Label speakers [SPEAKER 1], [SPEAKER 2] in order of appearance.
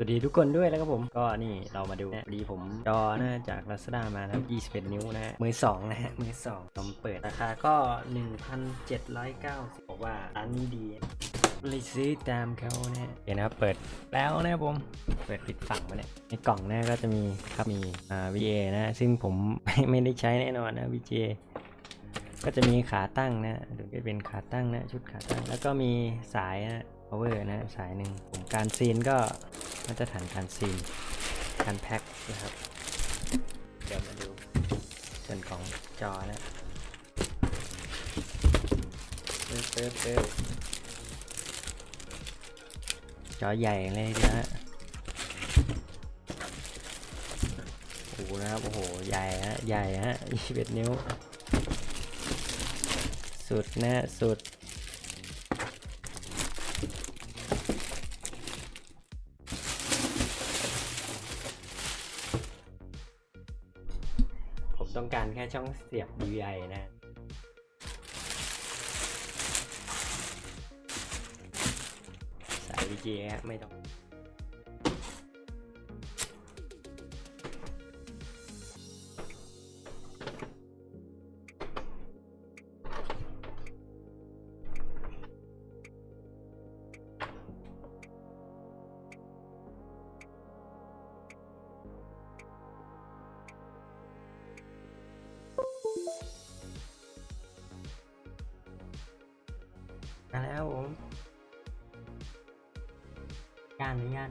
[SPEAKER 1] สวัสดีทุกคนด้วยนะครับผมก็นี่เรามาดูนะดีผมจอนะจาก Lazada มานะครับ21 นิ้วนะมือสองนะฮะมือสองผมเปิดราคาก็ 1,790บอกว่าร้านนี้ดีเลยซื้อตามเขานะฮะเห็นนะครับเปิดแล้วนะครับผมเปิดปิดฝั่งมาเนี่ยในกล่องนะก็จะมีครับมีอ่า VA นะซึ่งผมไม่ไม่ได้ใช้แน่นอนนะ VGA ก็จะมีขาตั้งนะหรือจะเป็นขาตั้งนะชุดขาตั้งแล้วก็มีสายนะ power นะสายหนึ่งผมการซีนก็ มาตรฐานการซีนการแพ็คนะครับ เดี๋ยวมาดูส่วนของจอนะเปิดเปิดเปิดจอใหญ่เลยนะฮะโอ้โหนะครับโอ้โห ใหญ่ฮะ ใหญ่ฮะ21นิ้ว สุดนะสุด ต้องการแค่ช่องเสียบ DVI นะ สาย VGA ไม่ต้อง มาแล้วผมย่านหรือย่าน